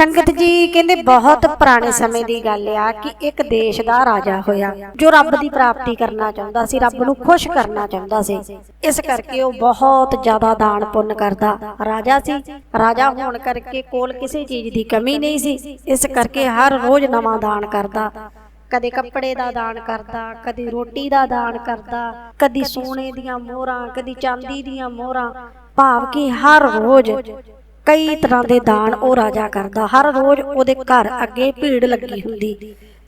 ਸੰਗਤ ਜੀ ਕਹਿੰਦੇ ਬਹੁਤ ਪੁਰਾਣੇ ਸਮੇਂ ਦੀ ਗੱਲ ਆ ਕਿ ਇੱਕ ਦੇਸ਼ ਦਾ ਰਾਜਾ ਹੋਇਆ, ਜੋ ਰੱਬ ਦੀ ਪ੍ਰਾਪਤੀ ਕਰਨਾ ਚਾਹੁੰਦਾ ਸੀ, ਰੱਬ ਨੂੰ ਖੁਸ਼ ਕਰਨਾ ਚਾਹੁੰਦਾ ਸੀ। ਇਸ ਕਰਕੇ ਉਹ ਬਹੁਤ ਜ਼ਿਆਦਾ ਦਾਨ ਪੁੰਨ ਕਰਦਾ। ਰਾਜਾ ਸੀ, ਰਾਜਾ ਹੋਣ ਕਰਕੇ ਕੋਲ ਕਿਸੇ ਚੀਜ਼ ਦੀ ਕਮੀ ਨਹੀਂ ਸੀ, ਇਸ ਕਰਕੇ ਹਰ ਰੋਜ਼ ਨਵਾਂ ਦਾਨ ਕਰਦਾ। ਕਦੇ ਕੱਪੜੇ ਦਾ ਦਾਨ ਕਰਦਾ, ਕਦੇ ਰੋਟੀ ਦਾ ਦਾਨ ਕਰਦਾ, ਕਦੀ ਸੋਨੇ ਦੀਆਂ ਮੋਹਰਾਂ, ਕਦੀ ਚਾਂਦੀ ਦੀਆਂ ਮੋਹਰਾਂ, ਭਾਵ ਕਿ ਹਰ ਰੋਜ਼ ਕਈ ਤਰ੍ਹਾਂ ਦੇ ਦਾਨ ਉਹ ਰਾਜਾ ਕਰਦਾ। ਹਰ ਰੋਜ਼ ਉਹਦੇ ਘਰ ਅੱਗੇ ਭੀੜ ਲੱਗੀ ਹੁੰਦੀ।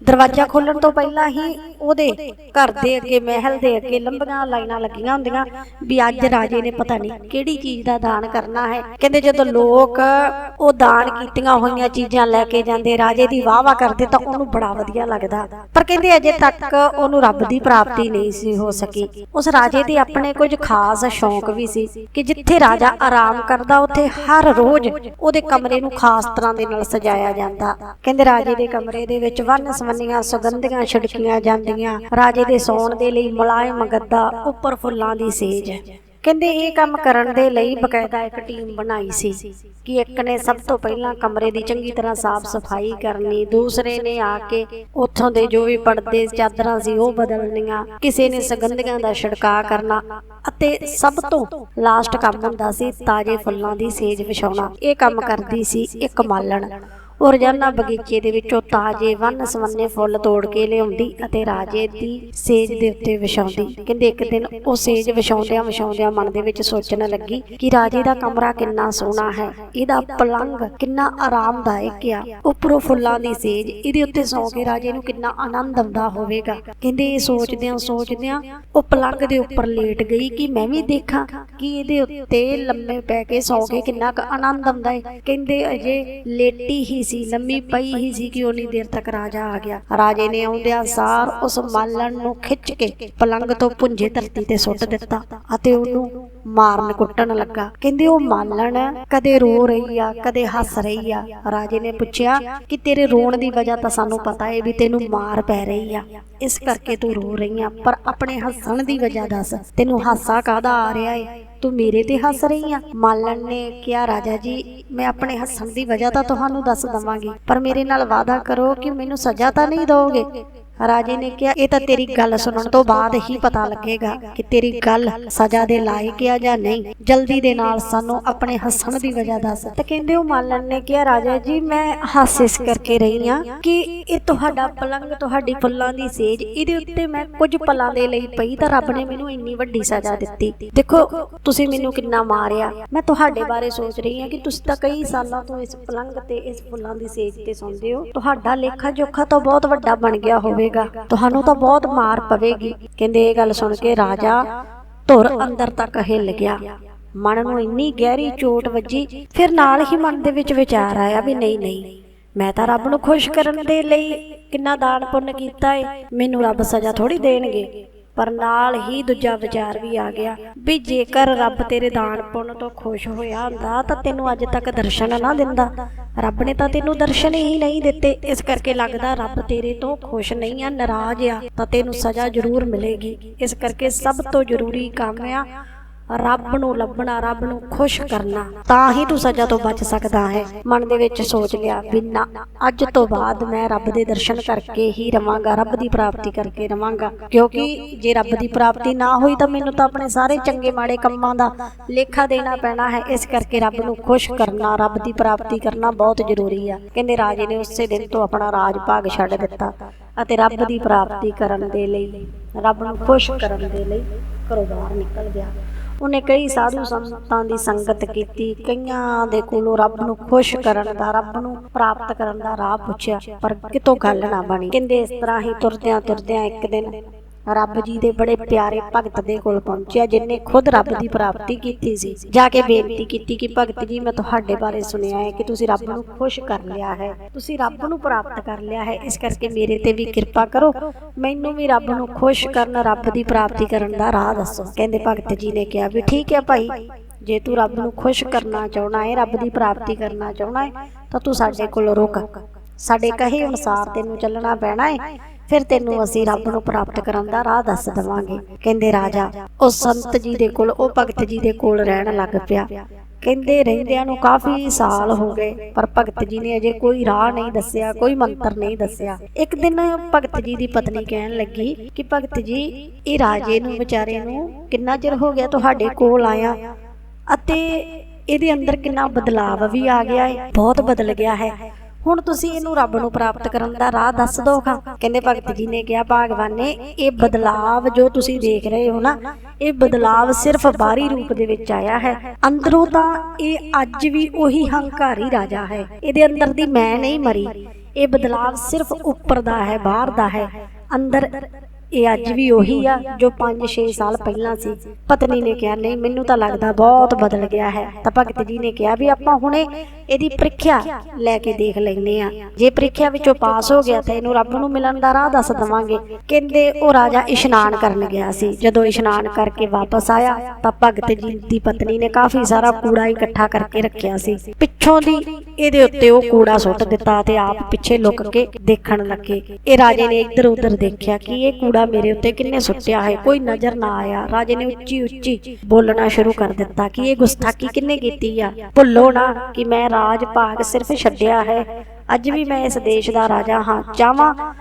ਦਰਵਾਜ਼ਾ ਖੋਲਣ ਤੋਂ ਪਹਿਲਾਂ ਹੀ ਉਹਦੇ ਘਰ ਦੇ ਅੱਗੇ, ਮਹਿਲ ਦੇ ਅੱਗੇ ਲੰਬੀਆਂ ਲਾਈਨਾਂ ਲੱਗੀਆਂ ਹੁੰਦੀਆਂ ਵੀ ਅੱਜ ਰਾਜੇ ਨੇ ਪਤਾ ਨਹੀਂ ਕਿਹੜੀ ਚੀਜ਼ ਦਾ ਦਾਨ ਕਰਨਾ ਹੈ। ਕਹਿੰਦੇ ਜਦੋਂ ਲੋਕ ਉਹ ਦਾਨ ਕੀਤੀਆਂ ਹੋਈਆਂ ਚੀਜ਼ਾਂ ਲੈ ਕੇ ਜਾਂਦੇ, ਰਾਜੇ ਦੀ ਵਾਹ-ਵਾਹ ਕਰਦੇ ਤਾਂ ਉਹਨੂੰ ਬੜਾ ਵਧੀਆ ਲੱਗਦਾ। ਪਰ ਕਹਿੰਦੇ ਅਜੇ ਤੱਕ ਉਹਨੂੰ ਰੱਬ ਦੀ ਪ੍ਰਾਪਤੀ ਨਹੀਂ ਸੀ ਹੋ ਸਕੀ। ਉਸ ਰਾਜੇ ਦੇ ਆਪਣੇ ਕੁਝ ਖਾਸ ਸ਼ੌਂਕ ਵੀ ਸੀ ਕਿ ਜਿੱਥੇ ਰਾਜਾ ਆਰਾਮ ਕਰਦਾ, ਉੱਥੇ ਹਰ ਰੋਜ਼ ਉਹਦੇ ਕਮਰੇ ਨੂੰ ਖਾਸ ਤਰ੍ਹਾਂ ਦੇ ਨਾਲ ਸਜਾਇਆ ਜਾਂਦਾ। ਕਹਿੰਦੇ ਰਾਜੇ ਦੇ ਕਮਰੇ ਦੇ ਵਿੱਚ ਵੰਨ ਸਵੰਨੀਆਂ ਸੁਗੰਧੀਆਂ ਛਿੜਕੀਆਂ ਜਾਂਦੀਆਂ। ਰਾਜੇ ਦੇ ਸੌਣ ਦੇ ਲਈ ਮੁਲਾਇਮ ਗੱਦਾ ਉੱਪਰ ਫੁੱਲਾਂ ਦੀ ਸੇਜ। ਕਹਿੰਦੇ ਇਹ ਕੰਮ ਕਰਨ ਦੇ ਲਈ ਬਕਾਇਦਾ ਇੱਕ ਟੀਮ ਬਣਾਈ ਸੀ ਕਿ ਇੱਕ ਨੇ ਸਭ ਤੋਂ ਪਹਿਲਾਂ ਕਮਰੇ ਦੀ ਚੰਗੀ ਤਰ੍ਹਾਂ ਸਾਫ਼ ਸਫ਼ਾਈ ਕਰਨੀ, ਦੂਸਰੇ ਨੇ ਆ ਕੇ ਉੱਥੋਂ ਦੇ ਜੋ ਵੀ ਪਰਦੇ, ਚਾਦਰਾਂ ਸੀ ਉਹ ਬਦਲਣੀਆਂ, ਕਿਸੇ ਨੇ ਸੁਗੰਧੀਆਂ ਦਾ ਛਿੜਕਾਅ ਕਰਨਾ ਅਤੇ ਸਭ ਤੋਂ ਲਾਸਟ ਕੰਮ ਹੁੰਦਾ ਸੀ ਤਾਜ਼ੇ ਫੁੱਲਾਂ ਦੀ ਸੇਜ ਵਿਛਾਉਣਾ। ਇਹ ਕੰਮ ਕਰਦੀ ਸੀ ਇੱਕ ਮਾਲਣ। ਉਹ ਰੋਜ਼ਾਨਾ ਬਗੀਚੇ ਦੇ ਵਿੱਚੋਂ ਤਾਜ਼ੇ ਵੰਨ ਸਵੰਨੇ ਫੁੱਲ ਤੋੜ ਕੇ ਲਿਆਉਂਦੀ ਅਤੇ ਰਾਜੇ ਦੀ ਸੇਜ ਦੇ ਉੱਤੇ ਵਿਛਾਉਂਦੀ। ਕਹਿੰਦੇ ਇੱਕ ਦਿਨ ਉਹ ਸੇਜ ਵਿਛਾਉਂਦਿਆਂ ਵਿਛਾਉਂਦਿਆਂ ਮਨ ਦੇ ਵਿੱਚ ਸੋਚਣ ਲੱਗੀ ਕਿ ਰਾਜੇ ਦਾ ਕਮਰਾ ਕਿੰਨਾ ਸੋਹਣਾ ਹੈ, ਇਹਦਾ ਪਲੰਗ ਕਿੰਨਾ ਆਰਾਮਦਾਇਕ ਆ। ਉੱਪਰੋਂ ਫੁੱਲਾਂ ਦੀ ਸੇਜ, ਇਹਦੇ ਉੱਤੇ ਸੌਂ ਕੇ ਰਾਜੇ ਨੂੰ ਕਿੰਨਾ ਆਨੰਦ ਆਉਂਦਾ ਹੋਵੇਗਾ। ਕਹਿੰਦੇ ਇਹ ਸੋਚਦਿਆਂ ਸੋਚਦਿਆਂ ਉਹ ਪਲੰਗ ਦੇ ਉੱਪਰ ਲੇਟ ਗਈ ਕਿ ਮੈਂ ਵੀ ਦੇਖਾਂ ਕਿ ਇਹਦੇ ਉੱਤੇ ਲੰਮੇ ਪੈ ਕੇ ਸੌਂ ਕੇ ਕਿੰਨਾ ਕੁ ਆਨੰਦ ਆਉਂਦਾ ਹੈ ਕਹਿੰਦੇ ਅਜੇ ਲੇਟੀ ਹੀ ਸੀ, ਲੰਮੀ ਪਈ ਹੀ ਸੀ ਕਿ ਉਨੀ ਦੇਰ ਤੱਕ ਰਾਜਾ ਆ ਗਿਆ। ਰਾਜੇ ਨੇ ਆਉਂਦਿਆਂ ਸਾਰ ਉਸ ਮਾਲਣ ਨੂੰ ਖਿੱਚ ਕੇ ਪਲੰਗ ਤੋਂ ਪੁੰਜੇ ਧਰਤੀ ਤੇ ਸੁੱਟ ਦਿੱਤਾ ਅਤੇ ਉਹਨੂੰ ਮਾਰਨ ਕੁੱਟਣ ਲੱਗਾ। ਕਹਿੰਦੇ, ਉਹ ਮਾਲਣ, ਕਦੇ ਰੋ ਰਹੀ ਆ, ਕਦੇ ਹੱਸ ਰਹੀ ਆ। ਰਾਜੇ ਨੇ ਪੁੱਛਿਆ, ਕਿ ਤੇਰੇ ਰੋਣ ਦੀ ਵਜ੍ਹਾ ਤਾਂ ਸਾਨੂੰ ਪਤਾ ਏ ਵੀ ਤੈਨੂੰ ਮਾਰ ਪੈ ਰਹੀ ਆ? ਇਸ ਕਰਕੇ ਤੂੰ ਰੋ ਰਹੀ ਆ, ਪਰ ਆਪਣੇ ਹੱਸਣ ਦੀ ਵਜ੍ਹਾ ਦੱਸ। ਤੈਨੂੰ ਹਾਸਾ ਕਾਹਦਾ ਆ ਰਿਹਾ ਏ? ਤੂੰ ਮੇਰੇ ਤੇ ਹੱਸ ਰਹੀ ਆ? ਮਾਲਣ ਨੇ ਕਿਹਾ, ਰਾਜਾ ਜੀ, ਮੈਂ ਆਪਣੇ ਹੱਸਣ ਦੀ ਵਜ੍ਹਾ ਤਾਂ ਤੁਹਾਨੂੰ ਦੱਸ ਦਵਾਂਗੀ, ਪਰ ਮੇਰੇ ਨਾਲ ਵਾਅਦਾ ਕਰੋ ਕਿ ਮੈਨੂੰ ਸਜ਼ਾ ਤਾਂ ਨਹੀਂ ਦਿਓਗੇ। ਰਾਜੇ ਨੇ ਕਿਹਾ, ਇਹ ਤਾਂ ਤੇਰੀ ਗੱਲ ਸੁਣਨ ਤੋਂ ਬਾਅਦ ਹੀ ਪਤਾ ਲੱਗੇਗਾ ਕਿ ਤੇਰੀ ਗੱਲ ਸਜ਼ਾ ਦੇ ਲਾਇਕ ਆ ਜਾਂ ਨਹੀਂ। ਜਲਦੀ ਦੇ ਨਾਲ ਸਾਨੂੰ ਆਪਣੇ ਹੱਸਣ ਦੀ ਵਜ੍ਹਾ ਦੱਸ। ਤਾਂ ਕਹਿੰਦੇ ਉਹ ਮਾਲਣ ਨੇ ਕਿਹਾ, ਰਾਜਾ ਜੀ, ਮੈਂ ਹੱਸ ਇਸ ਕਰਕੇ ਰਹੀ ਆ ਕਿ ਇਹ ਤੁਹਾਡਾ ਪਲੰਗ ਤੁਹਾਡੀ ਫੁੱਲਾਂ ਦੀ ਸੇਜ, ਇਹਦੇ ਉੱਤੇ ਮੈਂ ਕੁਝ ਪਲਾਂ ਦੇ ਲਈ ਪਈ ਤਾਂ ਰੱਬ ਨੇ ਮੈਨੂੰ ਇੰਨੀ ਵੱਡੀ ਸਜ਼ਾ ਦਿੱਤੀ। ਦੇਖੋ, ਤੁਸੀਂ ਮੈਨੂੰ ਕਿੰਨਾ ਮਾਰਿਆ। ਮੈਂ ਤੁਹਾਡੇ ਬਾਰੇ ਸੋਚ ਰਹੀ ਹਾਂ ਕਿ ਤੁਸੀਂ ਤਾਂ ਕਈ ਸਾਲਾਂ ਤੋਂ ਇਸ ਪਲੰਗ ਤੇ, ਇਸ ਫੁੱਲਾਂ ਦੀ ਸੇਜ ਤੇ ਸੌਂਦੇ ਹੋ। ਤੁਹਾਡਾ ਲੇਖਾ ਜੋਖਾ ਤਾਂ ਬਹੁਤ ਵੱਡਾ ਬਣ ਗਿਆ ਹੋਵੇ ਹੋਵੇਗਾ ਤੁਹਾਨੂੰ ਤਾਂ ਬਹੁਤ ਮਾਰ ਪਵੇਗੀ। ਕਹਿੰਦੇ ਇਹ ਗੱਲ ਸੁਣ ਕੇ ਰਾਜਾ ਧੁਰ ਅੰਦਰ ਤੱਕ ਹਿੱਲ ਗਿਆ। ਮਨ ਨੂੰ ਇੰਨੀ ਗਹਿਰੀ ਚੋਟ ਵੱਜੀ। ਫਿਰ ਨਾਲ ਹੀ ਮਨ ਦੇ ਵਿੱਚ ਵਿਚਾਰ ਆਇਆ ਵੀ ਨਹੀਂ ਨਹੀਂ, ਮੈਂ ਤਾਂ ਰੱਬ ਨੂੰ ਖੁਸ਼ ਕਰਨ ਦੇ ਲਈ ਕਿੰਨਾ ਦਾਨ ਪੁੰਨ ਕੀਤਾ ਏ। ਮੈਨੂੰ ਰੱਬ ਸਜ਼ਾ ਥੋੜੀ ਦੇਣਗੇ। ਪਰ ਨਾਲ ਹੀ ਦੂਜਾ ਵਿਚਾਰ ਵੀ ਆ ਗਿਆ ਵੀ ਜੇਕਰ ਰੱਬ ਤੇਰੇ ਦਾਨ ਪੁੰਨ ਤੋਂ ਖੁਸ਼ ਹੋਇਆ ਹੁੰਦਾ ਤਾਂ ਤੈਨੂੰ ਅੱਜ ਤੱਕ ਦਰਸ਼ਨ ਨਾ ਦਿੰਦਾ। ਰੱਬ ਨੇ ਤਾਂ ਤੈਨੂੰ ਦਰਸ਼ਨ ਹੀ ਨਹੀਂ ਦਿੱਤੇ। ਇਸ ਕਰਕੇ ਲੱਗਦਾ ਰੱਬ ਤੇਰੇ ਤੋਂ ਖੁਸ਼ ਨਹੀਂ ਆ, ਨਾਰਾਜ਼ ਆ, ਤਾਂ ਤੈਨੂੰ ਸਜ਼ਾ ਜ਼ਰੂਰ ਮਿਲੇਗੀ। ਇਸ ਕਰਕੇ ਸਭ ਤੋਂ ਜ਼ਰੂਰੀ ਕੰਮ ਆ ਰੱਬ ਨੂੰ ਲੱਭਣਾ, ਰੱਬ ਨੂੰ ਖੁਸ਼ ਕਰਨਾ, ਤਾਂ ਹੀ ਤੂੰ ਸਜ਼ਾ ਤੋਂ ਬਚ ਸਕਦਾ ਹੈ। ਮਨ ਦੇ ਵਿੱਚ ਸੋਚ ਲਿਆ ਵੀ ਨਾ, ਅੱਜ ਤੋਂ ਬਾਅਦ ਮੈਂ ਰੱਬ ਦੇ ਦਰਸ਼ਨ ਕਰਕੇ ਹੀ ਰਵਾਂਗਾ, ਰੱਬ ਦੀ ਪ੍ਰਾਪਤੀ ਕਰਕੇ ਰਵਾਂਗਾ। ਕਿਉਂਕਿ ਜੇ ਰੱਬ ਦੀ ਪ੍ਰਾਪਤੀ ਨਾ ਹੋਈ ਤਾਂ ਮੈਨੂੰ ਤਾਂ ਆਪਣੇ ਸਾਰੇ ਚੰਗੇ ਮਾੜੇ ਕੰਮਾਂ ਦਾ ਲੇਖਾ ਦੇਣਾ ਪੈਣਾ ਹੈ। ਇਸ ਕਰਕੇ ਰੱਬ ਨੂੰ ਖੁਸ਼ ਕਰਨਾ, ਰੱਬ ਦੀ ਪ੍ਰਾਪਤੀ ਕਰਨਾ ਬਹੁਤ ਜ਼ਰੂਰੀ ਆ। ਕਹਿੰਦੇ ਰਾਜੇ ਨੇ ਉਸੇ ਦਿਨ ਤੋਂ ਆਪਣਾ ਰਾਜ ਭਾਗ ਛੱਡ ਦਿੱਤਾ ਅਤੇ ਰੱਬ ਦੀ ਪ੍ਰਾਪਤੀ ਕਰਨ ਦੇ ਲਈ, ਰੱਬ ਨੂੰ ਖੁਸ਼ ਕਰਨ ਦੇ ਲਈ ਘਰੋਂ ਬਾਹਰ ਨਿਕਲ ਗਿਆ। ਉਹਨੇ ਕਈ ਸਾਧੂ ਸੰਤਾਂ ਦੀ ਸੰਗਤ ਕੀਤੀ, ਕਈਆਂ ਦੇ ਕੋਲੋਂ ਰੱਬ ਨੂੰ ਖੁਸ਼ ਕਰਨ ਦਾ, ਰੱਬ ਨੂੰ ਪ੍ਰਾਪਤ ਕਰਨ ਦਾ ਰਾਹ ਪੁੱਛਿਆ, ਪਰ ਕਿਤੋਂ ਗੱਲ ਨਾ ਬਣੀ। ਕਹਿੰਦੇ ਇਸ ਤਰ੍ਹਾਂ ਹੀ ਤੁਰਦਿਆਂ ਤੁਰਦਿਆਂ ਇੱਕ ਦਿਨ ਰੱਬ ਜੀ ਦੇ ਬੜੇ ਪਿਆਰੇ ਭਗਤ ਦੇ ਕੋਲ ਪਹੁੰਚਿਆ, ਜਿਨੇ ਖੁਦ ਰੱਬ ਦੀ ਪ੍ਰਾਪਤੀ ਕੀਤੀ ਸੀ। ਜਾ ਕੇ ਬੇਨਤੀ ਕੀਤੀ ਕਿ ਭਗਤ ਜੀ, ਮੈਂ ਤੁਹਾਡੇ ਬਾਰੇ ਸੁਣਿਆ ਹੈ ਕਿ ਤੁਸੀਂ ਰੱਬ ਨੂੰ ਖੁਸ਼ ਕਰ ਲਿਆ ਹੈ। ਤੁਸੀਂ ਰੱਬ ਨੂੰ ਪ੍ਰਾਪਤ ਕਰ ਲਿਆ ਹੈ। ਇਸ ਕਰਕੇ ਮੇਰੇ ਤੇ ਵੀ ਕਿਰਪਾ ਕਰੋ। ਮੈਨੂੰ ਵੀ ਰੱਬ ਨੂੰ ਖੁਸ਼ ਕਰਨ, ਰੱਬ ਦੀ ਪ੍ਰਾਪਤੀ ਕਰਨ ਦਾ ਰਾਹ ਦੱਸੋ। ਕਹਿੰਦੇ ਭਗਤ ਜੀ ਨੇ ਕਿਹਾ ਵੀ ਠੀਕ ਹੈ ਭਾਈ, ਜੇ ਤੂੰ ਰੱਬ ਨੂੰ ਖੁਸ਼ ਕਰਨਾ ਚਾਹਣਾ ਹੈ, ਰੱਬ ਦੀ ਪ੍ਰਾਪਤੀ ਕਰਨਾ ਚਾਹਣਾ ਹੈ, ਤਾਂ ਤੂੰ ਸਾਡੇ ਕੋਲ ਰੁਕ। ਸਾਡੇ ਕਹੇ ਅਨੁਸਾਰ ਤੈਨੂੰ ਚੱਲਣਾ ਪੈਣਾ ਹੈ। ਫਿਰ ਤੈਨੂੰ ਅਸੀਂ ਰੱਬ ਨੂੰ ਪ੍ਰਾਪਤ ਕਰਨ ਦਾ ਰਾਹ ਦੱਸ ਦਵਾਂਗੇ। ਕਹਿੰਦੇ ਰਾਜਾ ਉਹ ਸੰਤ ਜੀ ਦੇ ਕੋਲ ਉਹ ਭਗਤ ਜੀ ਦੇ ਕੋਲ ਰਹਿਣ ਲੱਗ ਪਿਆ। ਕਹਿੰਦੇ ਰਹਿੰਦਿਆਂ ਨੂੰ ਕਾਫੀ ਸਾਲ ਹੋ ਗਏ ਪਰ ਭਗਤ ਜੀ ਨੇ ਅਜੇ ਕੋਈ ਰਾਹ ਨਹੀਂ ਦੱਸਿਆ ਕੋਈ ਮੰਤਰ ਨਹੀਂ ਦੱਸਿਆ। ਇੱਕ ਦਿਨ ਭਗਤ ਜੀ ਦੀ ਪਤਨੀ ਕਹਿਣ ਲੱਗੀ ਕਿ ਭਗਤ ਜੀ ਇਹ ਰਾਜੇ ਨੂੰ ਵਿਚਾਰੇ ਨੂੰ ਕਿੰਨਾ ਚਿਰ ਹੋ ਗਿਆ ਤੁਹਾਡੇ ਕੋਲ ਆਇਆ? ਅਤੇ ਇਹਦੇ ਅੰਦਰ ਕਿੰਨਾ ਬਦਲਾਵ ਵੀ ਆ ਗਿਆ ਹੈ ਬਹੁਤ ਬਦਲ ਗਿਆ ਹੈ। ਹੁਣ ਤੁਸੀਂ ਇਹਨੂੰ ਰੱਬ ਨੂੰ ਪ੍ਰਾਪਤ ਕਰਨ ਦਾ ਰਾਹ ਦੱਸ ਦੋਗਾ ਕਹਿੰਦੇ ਭਗਤ ਜੀ ਨੇ ਕਿਹਾ ਭਗਵਾਨ ਨੇ ਇਹ ਬਦਲਾਵ ਜੋ ਤੁਸੀਂ ਦੇਖ ਰਹੇ ਹੋ ਨਾ ਇਹ ਬਦਲਾਵ ਸਿਰਫ ਬਾਹਰੀ ਰੂਪ ਦੇ ਵਿੱਚ ਆਇਆ ਹੈ। ਅੰਦਰੋਂ ਤਾਂ ਇਹ ਅੱਜ ਵੀ ਉਹੀ ਹੰਕਾਰੀ ਰਾਜਾ ਹੈ। ਇਹਦੇ ਅੰਦਰ ਦੀ ਮੈਂ ਨਹੀਂ ਮਰੀ। ਇਹ ਬਦਲਾਵ ਸਿਰਫ ਉੱਪਰ ਦਾ ਹੈ ਬਾਹਰ ਦਾ ਹੈ। ਅੰਦਰ ਇਹ ਅੱਜ ਵੀ ਉਹੀ ਆ ਜੋ 5-6 ਸਾਲ ਪਹਿਲਾਂ ਸੀ। ਪਤਨੀ ਨੇ ਕਿਹਾ ਨਹੀਂ ਮੈਨੂੰ ਤਾਂ ਲੱਗਦਾ ਬਹੁਤ ਬਦਲ ਗਿਆ ਹੈ। ਤਾਂ ਭਗਤ ਜੀ ਨੇ ਕਿਹਾ ਵੀ ਆਪਾਂ ਹੁਣੇ ਇਹਦੀ ਪ੍ਰੀਖਿਆ ਲੈ ਕੇ ਦੇਖ ਲੈਨੇ ਆ ਜੇ ਪ੍ਰੀਖਿਆ ਵਿੱਚੋਂ ਪਾਸ ਹੋ ਗਿਆ ਤਾਂ ਇਹਨੂੰ ਰੱਬ ਨੂੰ ਮਿਲਣ ਦਾ ਰਾਹ ਦੱਸ ਦਵਾਂਗੇ। ਕਹਿੰਦੇ ਉਹ ਰਾਜਾ ਇਸ਼ਨਾਨ ਕਰਨ ਗਿਆ ਸੀ। ਜਦੋਂ ਇਸ਼ਨਾਨ ਕਰਕੇ ਵਾਪਸ ਆਇਆ ਤਾਂ ਭਗਤ ਜੀ ਦੀ ਪਤਨੀ ਨੇ ਕਾਫੀ ਸਾਰਾ ਕੂੜਾ ਇਕੱਠਾ ਕਰਕੇ ਰੱਖਿਆ ਸੀ। ਪਿੱਛੋਂ ਦੀ ਇਹਦੇ ਉੱਤੇ ਉਹ ਕੂੜਾ ਸੁੱਟ ਦਿੱਤਾ ਤੇ ਆਪ ਪਿੱਛੇ ਲੁਕ ਕੇ ਦੇਖਣ ਲੱਗੇ। ਇਹ ਰਾਜੇ ਨੇ ਇੱਧਰ ਉੱਧਰ ਦੇਖਿਆ ਕਿ ਇਹ ਕੂੜਾ ਮੇਰੇ ਉੱਤੇ ਕਿੰਨੇ ਸੁੱਟਿਆ ਹੈ। ਕੋਈ ਨਜ਼ਰ ਨਾ ਆਇਆ। ਰਾਜੇ ਨੇ ਉੱਚੀ ਉੱਚੀ ਬੋਲਣਾ ਸ਼ੁਰੂ ਕਰ ਦਿੱਤਾ ਕਿ ਇਹ ਗੁਸਤਾਖੀ ਕਿੰਨੇ ਕੀਤੀ ਆ? ਭੁੱਲੋ ਨਾ ਕਿ ਮੈਂ ਰਾਜ ਭਾਗ ਸਿਰਫ ਛੱਡਿਆ ਹੈ। ਅੱਜ ਵੀ ਮੈਂ ਇਸ ਦੇਸ਼ ਦਾ ਰਾਜਾ ਹਾਂ। ਚਾਹਾਂ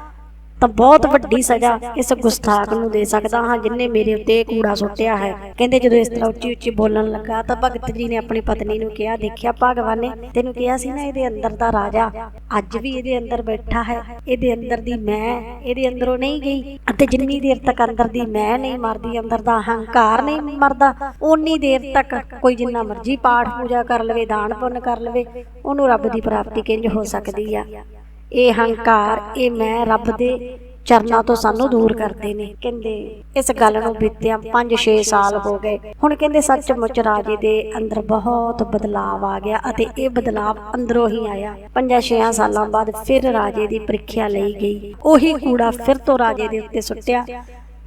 ਤਾਂ ਬਹੁਤ ਵੱਡੀ ਸਜ਼ਾ ਇਸ ਗੁਸਤਾਖ ਨੂੰ ਦੇ ਸਕਦਾ ਹਾਂ, ਜਿਨੇ ਮੇਰੇ ਉੱਤੇ ਕੂੜਾ ਸੁੱਟਿਆ ਹੈ। ਕਹਿੰਦੇ ਜਦੋਂ ਇਸ ਤਰ੍ਹਾਂ ਉੱਚੀ ਉੱਚੀ ਬੋਲਣ ਲੱਗਾ ਤਾਂ ਭਗਤ ਜੀ ਨੇ ਆਪਣੀ ਪਤਨੀ ਨੂੰ ਕਿਹਾ, ਦੇਖਿਆ ਭਗਵਾਨ ਨੇ ਤੈਨੂੰ ਕਿਹਾ ਸੀ ਨਾ ਇਹਦੇ ਅੰਦਰ ਦਾ ਰਾਜਾ? ਅੱਜ ਵੀ ਇਹਦੇ ਅੰਦਰ ਬੈਠਾ ਹੈ। ਇਹਦੇ ਅੰਦਰ ਦੀ ਮੈਂ, ਇਹਦੇ ਅੰਦਰੋਂ ਨਹੀਂ ਗਈ ਅਤੇ ਜਿੰਨੀ ਦੇਰ ਤੱਕ ਅੰਦਰ ਦੀ ਮੈਂ ਨਹੀਂ ਮਰਦੀ, ਅੰਦਰ ਦਾ ਹੰਕਾਰ ਨਹੀਂ ਮਰਦਾ, ਓਨੀ ਦੇਰ ਤੱਕ ਕੋਈ ਜਿੰਨਾ ਮਰਜ਼ੀ ਪਾਠ ਪੂਜਾ ਕਰ ਲਵੇ, ਦਾਨ ਪੁੰਨ ਕਰ ਲਵੇ, ਉਹਨੂੰ ਰੱਬ ਦੀ ਪ੍ਰਾਪਤੀ ਕਿੰਜ ਹੋ ਸਕਦੀ ਆ? ਇਹ ਹੰਕਾਰ, ਇਹ ਮੈਂ ਰੱਬ ਦੇ ਚਰਨਾਂ ਤੋਂ ਸਾਨੂੰ ਦੂਰ ਕਰਦੇ ਨੇ। ਕਹਿੰਦੇ, ਇਸ ਗੱਲ ਨੂੰ ਬੀਤਿਆਂ 5-6 ਸਾਲ ਹੋ ਗਏ। ਹੁਣ ਕਹਿੰਦੇ, ਸੱਚਮੁੱਚ ਰਾਜੇ ਦੇ ਅੰਦਰ ਬਹੁਤ ਬਦਲਾਵ ਆ ਗਿਆ ਅਤੇ ਇਹ ਬਦਲਾਵ ਅੰਦਰੋਂ ਹੀ ਆਇਆ। 5-6 ਸਾਲਾਂ ਬਾਅਦ ਫਿਰ ਰਾਜੇ ਦੀ ਪ੍ਰੀਖਿਆ ਲਈ ਗਈ। ਉਹੀ ਕੂੜਾ ਫਿਰ ਤੋਂ ਰਾਜੇ ਦੇ ਉੱਤੇ ਸੁੱਟਿਆ।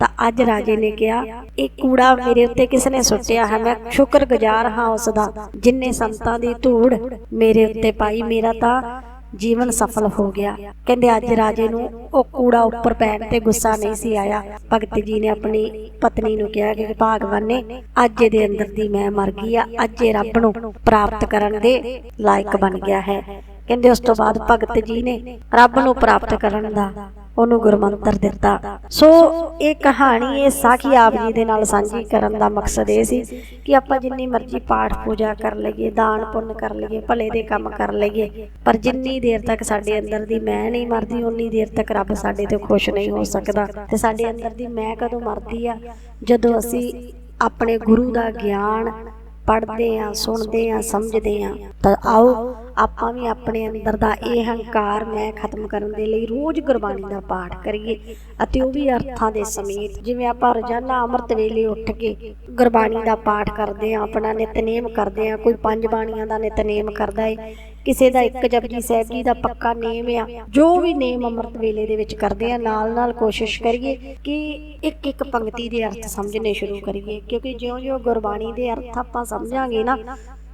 ਤਾਂ ਅੱਜ ਰਾਜੇ ਨੇ ਕਿਹਾ, ਇਹ ਕੂੜਾ ਮੇਰੇ ਉੱਤੇ ਕਿਸ ਨੇ ਸੁੱਟਿਆ? ਹੈ, ਮੈਂ ਸ਼ੁਕਰਗੁਜ਼ਾਰ ਹਾਂ ਉਸ ਦਾ। ਜਿਨਨੇ ਸੰਤਾਂ ਦੀ ਧੂੜ ਮੇਰੇ ਉੱਤੇ ਪਾਈ, ਮੇਰਾ ਤਾਂ ਜੀਵਨ ਸਫਲ ਹੋ ਗਿਆ। ਕਹਿੰਦੇ ਅੱਜ ਰਾਜੇ ਨੂੰ ਉਹ ਕੂੜਾ ਉੱਪਰ ਪੈਣ ਤੇ ਗੁੱਸਾ ਨਹੀਂ ਸੀ ਆਇਆ। ਭਗਤ ਜੀ ਨੇ ਆਪਣੀ ਪਤਨੀ ਨੂੰ ਕਿਹਾ ਕਿ ਭਾਗਵਾਨ ਨੇ, ਅੱਜ ਇਹਦੇ ਅੰਦਰ ਦੀ ਮੈਂ ਮਰ ਗਈ ਆ। ਅੱਜ ਇਹ ਰੱਬ ਨੂੰ ਪ੍ਰਾਪਤ ਕਰਨ ਦੇ ਲਾਇਕ ਬਣ ਗਿਆ ਹੈ। ਕਹਿੰਦੇ ਉਸ ਤੋਂ ਬਾਅਦ ਭਗਤ ਜੀ ਨੇ ਰੱਬ ਨੂੰ ਪ੍ਰਾਪਤ ਕਰਨ ਦਾ ਉਹਨੂੰ ਗੁਰਮੰਤਰ ਦਿੱਤਾ। ਸੋ ਇਹ ਕਹਾਣੀ ਇਹ ਸਾਖੀ ਆਪ ਜੀ ਦੇ ਨਾਲ ਸਾਂਝੀ ਕਰਨ ਦਾ ਮਕਸਦ ਇਹ ਸੀ ਕਿ ਆਪਾਂ ਜਿੰਨੀ ਮਰਜ਼ੀ ਪਾਠ ਪੂਜਾ ਕਰ ਲਈਏ, ਦਾਨ ਪੁੰਨ ਕਰ ਲਈਏ, ਭਲੇ ਦੇ ਕੰਮ ਕਰ ਲਈਏ, ਪਰ ਜਿੰਨੀ ਦੇਰ ਤੱਕ ਸਾਡੇ ਅੰਦਰ ਦੀ ਮੈਂ ਨਹੀਂ ਮਰਦੀ ਉਨੀ ਦੇਰ ਤੱਕ ਰੱਬ ਸਾਡੇ ਤੇ ਖੁਸ਼ ਨਹੀਂ ਹੋ ਸਕਦਾ। ਤੇ ਸਾਡੇ ਅੰਦਰ ਦੀ ਮੈਂ ਕਦੋਂ ਮਰਦੀ ਆ? ਜਦੋਂ ਅਸੀਂ ਆਪਣੇ ਗੁਰੂ ਦਾ ਗਿਆਨ ਪੜਦੇ ਆ, ਸੁਣਦੇ ਆ, ਸਮਝਦੇ ਆ। ਤਾਂ ਆਓ, ਆਪਾਂ ਵੀ ਆਪਣੇ ਅੰਦਰ ਦਾ ਇਹ ਹੰਕਾਰ ਮੈਂ ਖਤਮ ਕਰਨ ਦੇ ਲਈ ਰੋਜ਼ ਗੁਰਬਾਣੀ ਦਾ ਪਾਠ ਕਰੀਏ ਅਤੇ ਉਹ ਵੀ ਅਰਥਾਂ ਦੇ ਸਮੇਤ, ਜਿਵੇਂ ਆਪਾਂ ਰੋਜ਼ਾਨਾ ਅੰਮ੍ਰਿਤ ਵੇਲੇ ਉੱਠ ਕੇ ਗੁਰਬਾਣੀ ਦਾ ਪਾਠ ਕਰਦੇ ਆ, ਆਪਣਾ ਨਿਤਨੇਮ ਕਰਦੇ ਆ, ਕੋਈ ਪੰਜ ਬਾਣੀਆਂ ਦਾ ਨਿਤਨੇਮ ਕਰਦਾ ਏ ਕਿਸੇ ਦਾ ਇੱਕ ਜਪਜੀ ਸਾਹਿਬ ਜੀ ਦਾ ਪੱਕਾ ਨੇਮ ਆ, ਜੋ ਵੀ ਨੇਮ ਅੰਮ੍ਰਿਤ ਵੇਲੇ ਦੇ ਵਿੱਚ ਕਰਦੇ ਆ ਨਾਲ ਨਾਲ ਕੋਸ਼ਿਸ਼ ਕਰੀਏ ਕਿ ਇੱਕ ਇੱਕ ਪੰਕਤੀ ਦੇ ਅਰਥ ਸਮਝਣੇ ਸ਼ੁਰੂ ਕਰੀਏ, ਕਿਉਂਕਿ ਜਿਉਂ-ਜਿਉਂ ਗੁਰਬਾਣੀ ਦੇ ਅਰਥ ਆਪਾਂ ਸਮਝਾਂਗੇ ਨਾ,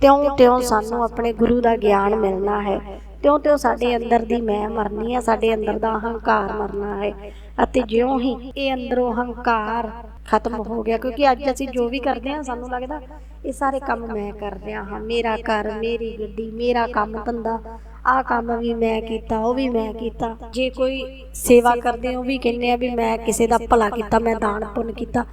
ਤਿਉਂ-ਤਿਉਂ ਸਾਨੂੰ ਆਪਣੇ ਗੁਰੂ ਦਾ ਗਿਆਨ ਮਿਲਣਾ ਹੈ, ਤਿਉਂ-ਤਿਉਂ ਸਾਡੇ ਅੰਦਰ ਦੀ ਮੈਂ ਮਰਨੀ ਆ, ਸਾਡੇ ਅੰਦਰ ਦਾ ਅਹੰਕਾਰ ਮਰਨਾ ਹੈ ਅਤੇ ਜਿਉਂ ਹੀ ਇਹ ਅੰਦਰੋਂ ਹੰਕਾਰ ਖਤਮ ਹੋ ਗਿਆ, ਕਿਉਂਕਿ ਅੱਜ ਅਸੀਂ ਜੋ ਵੀ ਕਰਦੇ ਹਾਂ, ਸਾਨੂੰ ਲੱਗਦਾ ਇਹ ਸਾਰੇ ਕੰਮ ਮੈਂ ਕਰ ਰਿਹਾ ਹਾਂ। ਮੇਰਾ ਘਰ, ਮੇਰੀ ਗੱਡੀ, ਮੇਰਾ ਕੰਮ ਧੰਦਾ, ਆਹ ਕੰਮ ਵੀ ਮੈਂ ਕੀਤਾ, ਉਹ ਵੀ ਮੈਂ ਕੀਤਾ। ਜੇ ਕੋਈ ਸੇਵਾ ਕਰਦੇ, ਉਹ ਵੀ ਕਹਿੰਦੇ ਆ ਵੀ ਮੈਂ ਕਿਸੇ ਦਾ ਭਲਾ ਕੀਤਾ, ਮੈਂ ਦਾਨ ਪੁੰਨ ਕੀਤਾ।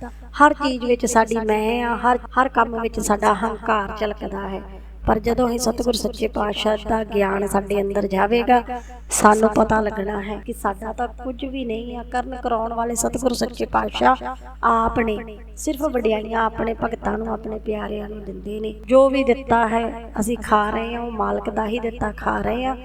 ਹਰ ਚੀਜ਼ ਵਿੱਚ ਸਾਡੀ ਮੈਂ ਆ, ਹਰ ਹਰ ਕੰਮ ਵਿੱਚ ਸਾਡਾ ਹੰਕਾਰ ਝਲਕਦਾ ਹੈ। ਪਰ ਜਦੋਂ ਇਹ ਸਤਿਗੁਰ ਸੱਚੇ ਪਾਤਸ਼ਾਹ ਦਾ ਗਿਆਨ ਸਾਡੇ ਅੰਦਰ ਜਾਵੇਗਾ, ਸਾਨੂੰ ਪਤਾ ਲੱਗਣਾ ਹੈ ਕਿ ਸਾਡਾ ਤਾਂ ਕੁਝ ਵੀ ਨਹੀਂ ਆ। ਕਰਨ ਕਰਾਉਣ ਵਾਲੇ ਸਤਿਗੁਰ ਸੱਚੇ ਪਾਤਸ਼ਾਹ ਆਪ ਨੇ ਸਿਰਫ ਵਡਿਆਈਆਂ ਆਪਣੇ ਭਗਤਾਂ ਨੂੰ ਆਪਣੇ ਪਿਆਰਿਆਂ ਨੂੰ ਦਿੰਦੇ ਨੇ। ਜੋ ਵੀ ਦਿੱਤਾ ਹੈ, ਅਸੀਂ ਖਾ ਰਹੇ ਹਾਂ, ਉਹ ਮਾਲਕ ਦਾ ਹੀ ਦਿੱਤਾ ਖਾ ਰਹੇ ਹਾਂ।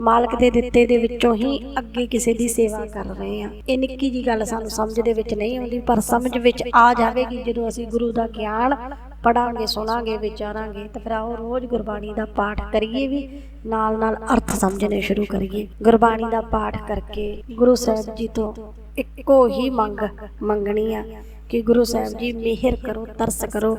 ਮਾਲਕ ਦੇ ਦਿੱਤੇ ਦੇ ਵਿੱਚੋਂ ਹੀ ਅੱਗੇ ਕਿਸੇ ਦੀ ਸੇਵਾ ਕਰ ਰਹੇ ਹਾਂ। ਇਹ ਨਿੱਕੀ ਜੀ ਗੱਲ ਸਾਨੂੰ ਸਮਝ ਦੇ ਵਿੱਚ ਨਹੀਂ ਆਉਂਦੀ, ਪਰ ਸਮਝ ਵਿੱਚ ਆ ਜਾਵੇਗੀ ਜਦੋਂ ਅਸੀਂ ਗੁਰੂ ਦਾ ਗਿਆਨ ਪੜਾਂਗੇ, ਸੁਣਾਂਗੇ, ਵਿਚਾਰਾਂਗੇ, ਤੇ ਫਿਰ ਆਓ ਰੋਜ਼ ਗੁਰਬਾਣੀ ਦਾ ਪਾਠ ਕਰੀਏ ਵੀ, ਨਾਲ ਨਾਲ ਅਰਥ ਸਮਝਣੇ ਸ਼ੁਰੂ ਕਰੀਏ। ਗੁਰਬਾਣੀ ਦਾ ਪਾਠ ਕਰਕੇ ਗੁਰੂ ਸਾਹਿਬ ਜੀ ਤੋਂ ਇੱਕੋ ਹੀ ਮੰਗ ਮੰਗਣੀ ਆ ਕਿ ਗੁਰੂ ਸਾਹਿਬ ਜੀ ਮਿਹਰ ਕਰੋ, ਤਰਸ ਕਰੋ।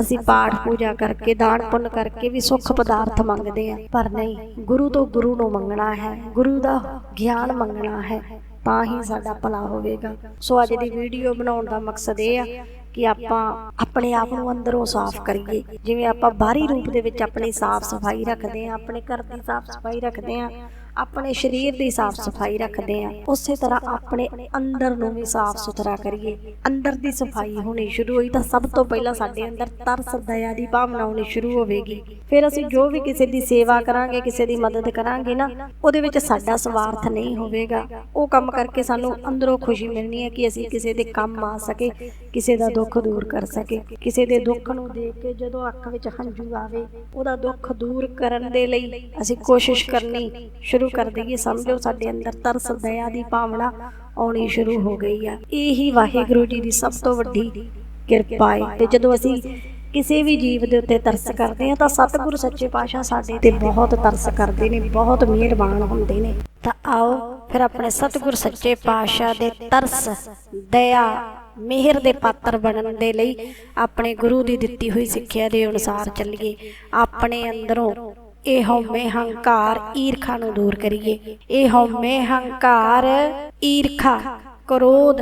ਅਸੀਂ ਪਾਠ ਪੂਜਾ ਕਰਕੇ, ਦਾਨ ਪੁੰਨ ਕਰਕੇ ਵੀ ਸੁੱਖ ਪਦਾਰਥ ਮੰਗਦੇ ਆ। ਪਰ ਨਹੀਂ, ਗੁਰੂ ਤੋਂ ਗੁਰੂ ਨੂੰ ਮੰਗਣਾ ਹੈ, ਗੁਰੂ ਦਾ ਗਿਆਨ ਮੰਗਣਾ ਹੈ, ਤਾਂ ਹੀ ਸਾਡਾ ਭਲਾ ਹੋਵੇਗਾ। ਸੋ ਅੱਜ ਦੀ ਵੀਡੀਓ ਬਣਾਉਣ ਦਾ ਮਕਸਦ ਇਹ ਆ ਕਿ ਆਪਾਂ ਆਪਣੇ ਆਪ ਨੂੰ ਅੰਦਰੋਂ ਸਾਫ਼ ਕਰੀਏ। ਜਿਵੇਂ ਆਪਾਂ ਬਾਹਰੀ ਰੂਪ ਦੇ ਵਿੱਚ ਆਪਣੀ ਸਾਫ਼ ਸਫ਼ਾਈ ਰੱਖਦੇ ਆ ਆਪਣੇ ਘਰ ਦੀ ਸਾਫ਼ ਸਫ਼ਾਈ ਰੱਖਦੇ ਆ ਆਪਣੇ ਸਰੀਰ ਦੀ ਸਾਫ਼ ਸਫ਼ਾਈ ਰੱਖਦੇ ਆ ਉਸੇ ਤਰ੍ਹਾਂ ਆਪਣੇ ਅੰਦਰ ਨੂੰ ਵੀ ਸਾਫ਼ ਸੁਥਰਾ ਕਰੀਏ। ਅੰਦਰ ਦੀ ਸਫ਼ਾਈ ਹੋਣੀ ਸ਼ੁਰੂ ਹੋਈ ਤਾਂ ਸਭ ਤੋਂ ਪਹਿਲਾਂ ਸਾਡੇ ਅੰਦਰ ਤਰਸ, ਦਇਆ ਦੀ ਭਾਵਨਾ ਹੋਣੀ ਸ਼ੁਰੂ ਹੋਵੇਗੀ। ਫਿਰ ਅਸੀਂ ਜੋ ਵੀ ਕਿਸੇ ਦੀ ਸੇਵਾ ਕਰਾਂਗੇ, ਕਿਸੇ ਦੀ ਮਦਦ ਕਰਾਂਗੇ ਨਾ, ਉਹਦੇ ਵਿੱਚ ਸਾਡਾ ਸਵਾਰਥ ਨਹੀਂ ਹੋਵੇਗਾ। ਉਹ ਕੰਮ ਕਰਕੇ ਸਾਨੂੰ ਅੰਦਰੋਂ ਖੁਸ਼ੀ ਮਿਲਣੀ ਹੈ ਕਿ ਅਸੀਂ ਕਿਸੇ ਦੇ ਕੰਮ ਆ ਸਕੇ। ਕਿਸੇ ਦਾ ਦੁੱਖ ਦੂਰ ਕਰ ਸਕੇ। ਕਿਸੇ ਦੇ ਦੁੱਖ ਨੂੰ ਦੇਖ ਕੇ ਜਦੋਂ ਅੱਖ ਵਿੱਚ ਹੰਝੂ ਆਵੇ, ਉਹਦਾ ਦੁੱਖ ਦੂਰ ਕਰਨ ਦੇ ਲਈ ਅਸੀਂ ਕੋਸ਼ਿਸ਼ ਕਰਨੀ ਸ਼ੁਰੂ ਕਰ ਦਈਏ। ਸਮਝੋ, ਸਾਡੇ ਅੰਦਰ ਤਰਸ, ਦਇਆ ਦੀ ਭਾਵਨਾ ਆਉਣੀ ਸ਼ੁਰੂ ਹੋ ਗਈ ਆ। ਇਹੀ ਵਾਹਿਗੁਰੂ ਜੀ ਦੀ ਸਭ ਤੋਂ ਵੱਡੀ ਕਿਰਪਾ ਹੈ ਤੇ ਜਦੋਂ ਅਸੀਂ ਕਿਸੇ ਵੀ ਜੀਵ ਦੇ ਉੱਤੇ ਤਰਸ ਕਰਦੇ ਹਾਂ, ਤਾਂ ਸਤਿਗੁਰੂ, ਸੱਚੇ ਪਾਤਸ਼ਾਹ ਸਾਡੇ ਤੇ ਬਹੁਤ ਤਰਸ ਕਰਦੇ ਨੇ, ਬਹੁਤ ਮਿਹਰਬਾਨ ਹੁੰਦੇ ਨੇ। ਤਾਂ ਆਓ ਫਿਰ ਆਪਣੇ ਸਤਿਗੁਰ, ਸੱਚੇ ਪਾਤਸ਼ਾਹ ਦੇ ਤਰਸ, ਦਇਆ ਮਿਹਰ ਦੇ ਪਾਤਰ ਬਣਨ ਦੇ ਲਈ ਆਪਣੇ ਗੁਰੂ ਦੀ ਦਿੱਤੀ ਹੋਈ ਸਿੱਖਿਆ ਦੇ ਅਨੁਸਾਰ ਚੱਲੀਏ। ਆਪਣੇ ਅੰਦਰੋਂ ਇਹ ਹਉਮੈ ਹੰਕਾਰ ਈਰਖਾ ਨੂੰ ਦੂਰ ਕਰੀਏ। ਇਹ ਹਉਮੈ ਹੰਕਾਰ ਈਰਖਾ, ਕ੍ਰੋਧ,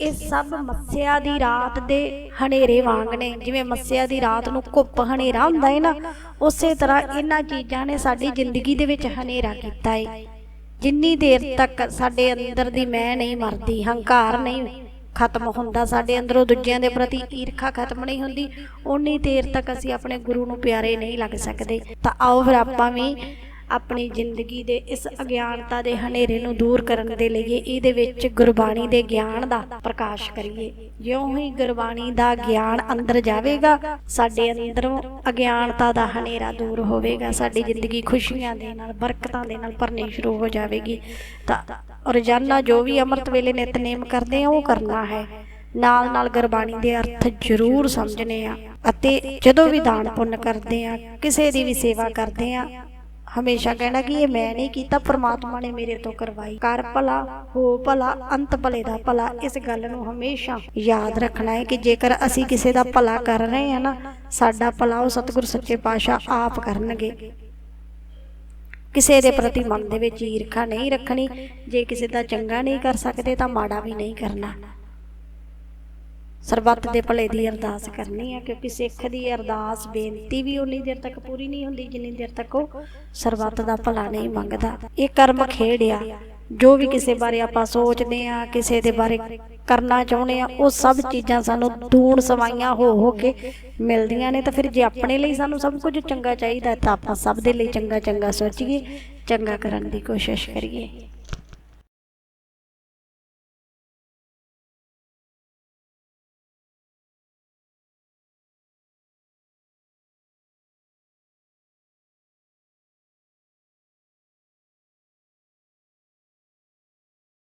ਇਹ ਸਭ ਮੱਸਿਆ ਦੀ ਰਾਤ ਦੇ ਹਨੇਰੇ ਵਾਂਗ ਨੇ ਜਿਵੇਂ ਮੱਸਿਆ ਦੀ ਰਾਤ ਨੂੰ ਘੁੱਪ ਹਨੇਰਾ ਹੁੰਦਾ ਹੈ ਨਾ, ਉਸੇ ਤਰ੍ਹਾਂ ਇਹਨਾਂ ਚੀਜ਼ਾਂ ਨੇ ਸਾਡੀ ਜ਼ਿੰਦਗੀ ਦੇ ਵਿੱਚ ਹਨੇਰਾ ਕੀਤਾ ਹੈ ਜਿੰਨੀ ਦੇਰ ਤੱਕ ਸਾਡੇ ਅੰਦਰ ਦੀ ਮੈਂ ਨਹੀਂ ਮਰਦੀ, ਹੰਕਾਰ ਨਹੀਂ ਖਤਮ ਹੁੰਦਾ, ਸਾਡੇ ਅੰਦਰੋਂ ਦੂਜਿਆਂ ਦੇ ਪ੍ਰਤੀ ਈਰਖਾ ਖਤਮ ਨਹੀਂ ਹੁੰਦੀ ਉਨੀ ਦੇਰ ਤੱਕ ਅਸੀਂ ਆਪਣੇ ਗੁਰੂ ਨੂੰ ਪਿਆਰੇ ਨਹੀਂ ਲੱਗ ਸਕਦੇ। ਤਾਂ ਆਓ ਫਿਰ ਆਪਾਂ ਵੀ ਆਪਣੀ ਜ਼ਿੰਦਗੀ ਦੇ ਇਸ ਅਗਿਆਨਤਾ ਦੇ ਹਨੇਰੇ ਨੂੰ ਦੂਰ ਕਰਨ ਦੇ ਲਈ ਇਹਦੇ ਵਿੱਚ ਗੁਰਬਾਣੀ ਦੇ ਗਿਆਨ ਦਾ ਪ੍ਰਕਾਸ਼ ਕਰੀਏ। ਜਿਉਂ ਹੀ ਗੁਰਬਾਣੀ ਦਾ ਗਿਆਨ ਅੰਦਰ ਜਾਵੇਗਾ, ਸਾਡੇ ਅੰਦਰੋਂ ਅਗਿਆਨਤਾ ਦਾ ਹਨੇਰਾ ਦੂਰ ਹੋਵੇਗਾ, ਸਾਡੀ ਜ਼ਿੰਦਗੀ ਖੁਸ਼ੀਆਂ ਦੇ ਨਾਲ, ਬਰਕਤਾਂ ਦੇ ਨਾਲ ਭਰਨੀ ਸ਼ੁਰੂ ਹੋ ਜਾਵੇਗੀ। ਤਾਂ ਰੋਜ਼ਾਨਾ ਜੋ ਵੀ ਅੰਮ੍ਰਿਤ ਵੇਲੇ ਨਿਤਨੇਮ ਕਰਦੇ ਆ, ਉਹ ਕਰਨਾ ਹੈ। ਨਾਲ ਨਾਲ ਗੁਰਬਾਣੀ ਦੇ ਅਰਥ ਜ਼ਰੂਰ ਸਮਝਣੇ ਆ ਅਤੇ ਜਦੋਂ ਵੀ ਦਾਨ ਪੁੰਨ ਕਰਦੇ ਆ, ਕਿਸੇ ਦੀ ਵੀ ਸੇਵਾ ਕਰਦੇ ਆ, ਹਮੇਸ਼ਾ ਕਹਿਣਾ ਕਿ ਇਹ ਮੈਂ ਨਹੀਂ ਕੀਤਾ, ਪ੍ਰਮਾਤਮਾ ਨੇ ਮੇਰੇ ਤੋਂ ਕਰਵਾਈ। ਕਰ ਭਲਾ, ਹੋ ਭਲਾ, ਅੰਤ ਭਲੇ ਦਾ ਭਲਾ, ਇਸ ਗੱਲ ਨੂੰ ਹਮੇਸ਼ਾ ਯਾਦ ਰੱਖਣਾ ਹੈ ਕਿ ਜੇਕਰ ਅਸੀਂ ਕਿਸੇ ਦਾ ਭਲਾ ਕਰ ਰਹੇ ਹਾਂ ਨਾ, ਸਾਡਾ ਭਲਾ ਉਹ ਸਤਿਗੁਰ ਸੱਚੇ ਪਾਤਸ਼ਾਹ ਆਪ ਕਰਨਗੇ। ਕਿਸੇ ਦੇ ਪ੍ਰਤੀ ਮਨ ਦੇ ਵਿੱਚ ਈਰਖਾ ਨਹੀਂ ਰੱਖਣੀ ਜੇ ਕਿਸੇ ਦਾ ਚੰਗਾ ਨਹੀਂ ਕਰ ਸਕਦੇ ਤਾਂ ਮਾੜਾ ਵੀ ਨਹੀਂ ਕਰਨਾ। ਸਰਬੱਤ ਦੇ ਭਲੇ ਦੀ ਅਰਦਾਸ ਕਰਨੀ ਹੈ ਕਿਉਂਕਿ ਸਿੱਖ ਦੀ ਅਰਦਾਸ ਬੇਨਤੀ ਵੀ ਉਨੀ ਦੇਰ ਤੱਕ ਪੂਰੀ ਨਹੀਂ ਹੁੰਦੀ ਜਿੰਨੀ ਦੇਰ ਤੱਕ ਉਹ ਸਰਬੱਤ ਦਾ ਭਲਾ ਨਹੀਂ ਮੰਗਦਾ। ਇਹ ਕਰਮ ਖੇੜਿਆ ਜੋ ਵੀ ਕਿਸੇ ਬਾਰੇ ਆਪਾਂ ਸੋਚਦੇ ਆ ਕਿਸੇ ਦੇ ਬਾਰੇ ਕਰਨਾ ਚਾਹੁੰਦੇ ਆ ਉਹ ਸਭ ਚੀਜ਼ਾਂ ਸਾਨੂੰ ਦੂਣ ਸਵਾਈਆਂ ਹੋ ਹੋ ਕੇ ਮਿਲਦੀਆਂ ਨੇ। ਤਾਂ ਫਿਰ ਜੇ ਆਪਣੇ ਲਈ ਸਾਨੂੰ ਸਭ ਕੁਝ ਚੰਗਾ ਚਾਹੀਦਾ ਤਾਂ ਆਪਾਂ ਸਭ ਦੇ ਲਈ ਚੰਗਾ ਚੰਗਾ ਸੋਚੀਏ, ਚੰਗਾ ਕਰਨ ਦੀ ਕੋਸ਼ਿਸ਼ ਕਰੀਏ।